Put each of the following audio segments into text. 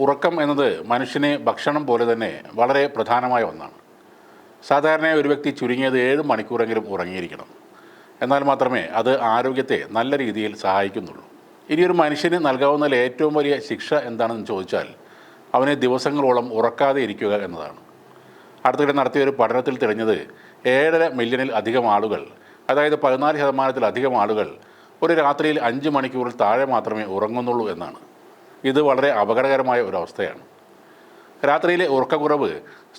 ഉറക്കം എന്നത് മനുഷ്യന് ഭക്ഷണം പോലെ തന്നെ വളരെ പ്രധാനമായ ഒന്നാണ്. സാധാരണയായി ഒരു വ്യക്തി ചുരുങ്ങിയത് ഏഴ് മണിക്കൂറെങ്കിലും ഉറങ്ങിയിരിക്കണം. എന്നാൽ മാത്രമേ അത് ആരോഗ്യത്തെ നല്ല രീതിയിൽ സഹായിക്കുന്നുള്ളൂ. ഇനിയൊരു മനുഷ്യന് നൽകാവുന്ന ഏറ്റവും വലിയ ശിക്ഷ എന്താണെന്ന് ചോദിച്ചാൽ അവനെ ദിവസങ്ങളോളം ഉറക്കാതെ ഇരിക്കുക എന്നതാണ്. അടുത്തിടെ നടത്തിയ ഒരു പഠനത്തിൽ തെളിഞ്ഞത് ഏഴര മില്യണിൽ അധികം ആളുകൾ അതായത് പതിനാല് ശതമാനത്തിലധികം ആളുകൾ ഒരു രാത്രിയിൽ അഞ്ച് മണിക്കൂറിൽ താഴെ മാത്രമേ ഉറങ്ങുന്നുള്ളൂ എന്നാണ്. ഇത് വളരെ അപകടകരമായ ഒരു അവസ്ഥയാണ്. രാത്രിയിലെ ഉറക്കക്കുറവ്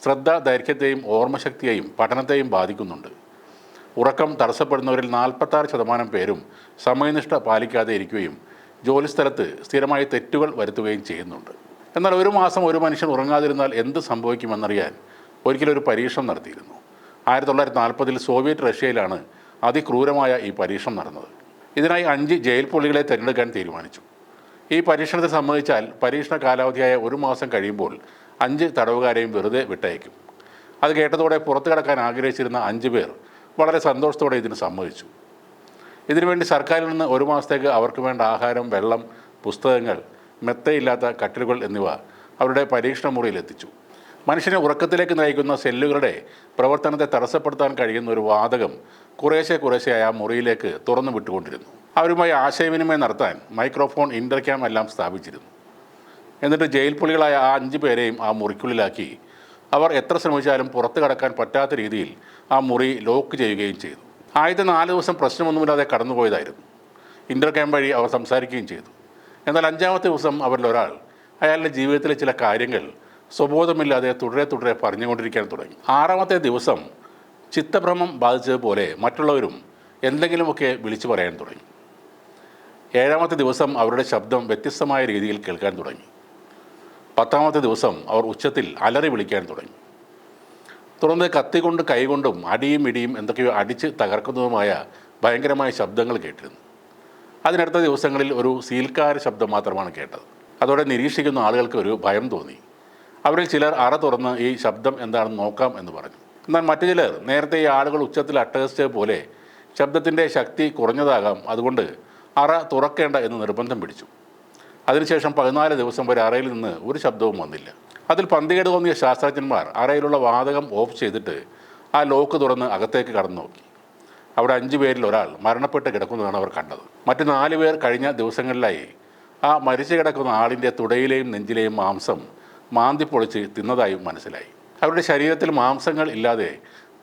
ശ്രദ്ധ ദൈർഘ്യത്തെയും ഓർമ്മശക്തിയെയും പഠനത്തെയും ബാധിക്കുന്നുണ്ട്. ഉറക്കം തടസ്സപ്പെടുന്നവരിൽ നാൽപ്പത്താറ് ശതമാനം പേരും സമയനിഷ്ഠ പാലിക്കാതെ ഇരിക്കുകയും ജോലിസ്ഥലത്ത് സ്ഥിരമായി തെറ്റുകൾ വരുത്തുകയും ചെയ്യുന്നുണ്ട്. എന്നാൽ ഒരു മാസം ഒരു മനുഷ്യൻ ഉറങ്ങാതിരുന്നാൽ എന്ത് സംഭവിക്കുമെന്നറിയാൻ ഒരിക്കലൊരു പരീക്ഷണം നടത്തിയിരുന്നു. ആയിരത്തി തൊള്ളായിരത്തി നാൽപ്പതിൽ സോവിയറ്റ് റഷ്യയിലാണ് അതിക്രൂരമായ ഈ പരീക്ഷണം നടന്നത്. ഇതിനായി അഞ്ച് ജയിൽ പുള്ളികളെ തിരഞ്ഞെടുക്കാൻ തീരുമാനിച്ചു. ഈ പരീക്ഷണത്തെ സംബന്ധിച്ചാൽ പരീക്ഷണ കാലാവധിയായ ഒരു മാസം കഴിയുമ്പോൾ അഞ്ച് തടവുകാരെയും വെറുതെ വിട്ടയക്കും. അത് കേട്ടതോടെ പുറത്തു കടക്കാൻ ആഗ്രഹിച്ചിരുന്ന അഞ്ച് പേർ വളരെ സന്തോഷത്തോടെ ഇതിന് സമ്മതിച്ചു. ഇതിനുവേണ്ടി സർക്കാരിൽ നിന്ന് ഒരു മാസത്തേക്ക് അവർക്ക് വേണ്ട ആഹാരം വെള്ളം പുസ്തകങ്ങൾ മെത്തയില്ലാത്ത കട്ടിലുകൾ എന്നിവ അവരുടെ പരീക്ഷണ മുറിയിൽ എത്തിച്ചു. മനുഷ്യനെ ഉറക്കത്തിലേക്ക് നയിക്കുന്ന സെല്ലുകളുടെ പ്രവർത്തനത്തെ തടസ്സപ്പെടുത്താൻ കഴിയുന്ന ഒരു വാതകം കുറേശ്ശെ കുറേശ്ശെയായി ആ മുറിയിലേക്ക് തുറന്നു വിട്ടുകൊണ്ടിരുന്നു. അവരുമായി ആശയവിനിമയം നടത്താൻ മൈക്രോഫോൺ ഇന്റർക്യാം എല്ലാം സ്ഥാപിച്ചിരുന്നു. എന്നിട്ട് ജയിൽ പുള്ളികളായ ആ അഞ്ച് പേരെയും ആ മുറിക്കുള്ളിലാക്കി. അവർ എത്ര ശ്രമിച്ചാലും പുറത്തു കടക്കാൻ പറ്റാത്ത രീതിയിൽ ആ മുറി ലോക്ക് ചെയ്യുകയും ചെയ്തു. ആദ്യത്തെ നാല് ദിവസം പ്രശ്നമൊന്നുമില്ലാതെ കടന്നുപോയതായിരുന്നു ഇന്റർക്യാം വഴി അവർ സംസാരിക്കുകയും ചെയ്തു. എന്നാൽ അഞ്ചാമത്തെ ദിവസം അവരിൽ ഒരാൾ അയാളുടെ ജീവിതത്തിലെ ചില കാര്യങ്ങൾ സ്വബോധമില്ലാതെ തുടരെ തുടരെ പറഞ്ഞുകൊണ്ടിരിക്കാൻ തുടങ്ങി. ആറാമത്തെ ദിവസം ചിത്തഭ്രമം ബാധിച്ചതുപോലെ മറ്റുള്ളവരും എന്തെങ്കിലുമൊക്കെ വിളിച്ചു പറയാൻ തുടങ്ങി. ഏഴാമത്തെ ദിവസം അവരുടെ ശബ്ദം വ്യത്യസ്തമായ രീതിയിൽ കേൾക്കാൻ തുടങ്ങി. പത്താമത്തെ ദിവസം അവർ ഉച്ചത്തിൽ അലറി വിളിക്കാൻ തുടങ്ങി. തുടർന്ന് കത്തികൊണ്ട് കൈകൊണ്ടും അടിയും ഇടിയും എന്തൊക്കെയോ അടിച്ച് തകർക്കുന്നതുമായ ഭയങ്കരമായ ശബ്ദങ്ങൾ കേട്ടിരുന്നു. അതിനടുത്ത ദിവസങ്ങളിൽ ഒരു സീൽക്കാര ശബ്ദം മാത്രമാണ് കേട്ടത്. അതോടെ നിരീക്ഷിക്കുന്ന ആളുകൾക്ക് ഒരു ഭയം തോന്നി. അവരിൽ ചിലർ അറ തുറന്ന് ഈ ശബ്ദം എന്താണെന്ന് നോക്കാം എന്ന് പറഞ്ഞു. എന്നാൽ മറ്റു ചിലർ നേരത്തെ ഈ ആളുകൾ ഉച്ചത്തിൽ അട്ടഹസിച്ചത് പോലെ ശബ്ദത്തിന്റെ ശക്തി കുറഞ്ഞതാകാം. അതുകൊണ്ട് അറ തുറക്കേണ്ട എന്ന് നിർബന്ധം പിടിച്ചു. അതിനുശേഷം പതിനാല് ദിവസം വരെ അറയിൽ നിന്ന് ഒരു ശബ്ദവും വന്നില്ല. അതിൽ പന്തികേട് തോന്നിയ ശാസ്ത്രജ്ഞന്മാർ അറയിലുള്ള വാതകം ഓഫ് ചെയ്തിട്ട് ആ ലോക്ക് തുറന്ന് അകത്തേക്ക് കടന്നു നോക്കി. അവിടെ അഞ്ചു പേരിൽ ഒരാൾ മരണപ്പെട്ട് കിടക്കുന്നതാണ് അവർ കണ്ടത്. മറ്റു നാല് പേർ കഴിഞ്ഞ ദിവസങ്ങളിലായി ആ മരിച്ചു കിടക്കുന്ന ആളിന്റെ തുടയിലെയും നെഞ്ചിലെയും മാംസം മാന്തി പൊളിച്ച് തിന്നതായും മനസ്സിലായി. അവരുടെ ശരീരത്തിൽ മാംസങ്ങൾ ഇല്ലാതെ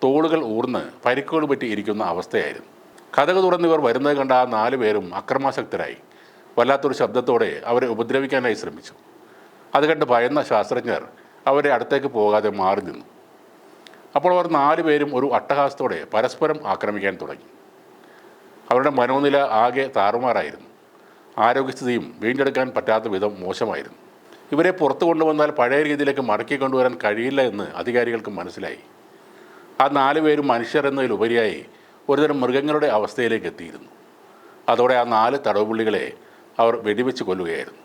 തോളുകൾ ഊർന്ന് പരിക്കുകൾ പറ്റി ഇരിക്കുന്ന അവസ്ഥയായിരുന്നു. കഥക തുറന്നിവർ വരുന്നത് കണ്ട ആ നാല് പേരും അക്രമാസക്തരായി. വല്ലാത്തൊരു ശബ്ദത്തോടെ അവരെ ഉപദ്രവിക്കാനായി ശ്രമിച്ചു. അത് കണ്ട് ഭയന്ന ശാസ്ത്രജ്ഞർ അവരെ അടുത്തേക്ക് പോകാതെ മാറി നിന്നു. അപ്പോൾ അവർ നാല് പേരും ഒരു അട്ടഹാസത്തോടെ പരസ്പരം ആക്രമിക്കാൻ തുടങ്ങി. അവരുടെ മനോനില ആകെ താറുമാറായിരുന്നു. ആരോഗ്യസ്ഥിതിയും വീണ്ടെടുക്കാൻ പറ്റാത്ത വിധം മോശമായിരുന്നു. ഇവരെ പുറത്തു കൊണ്ടുവന്നാൽ പഴയ രീതിയിലേക്ക് മടക്കി കൊണ്ടുവരാൻ കഴിയില്ല എന്ന് അധികാരികൾക്ക് മനസ്സിലായി. ആ നാല് പേരും മനുഷ്യർ എന്നതിലുപരിയായി ഒരുതരം മൃഗങ്ങളുടെ അവസ്ഥയിലേക്ക് എത്തിയിരുന്നു. അതോടെ ആ നാല് തടവുപുള്ളികളെ അവർ വെടിവെച്ച് കൊല്ലുകയായിരുന്നു.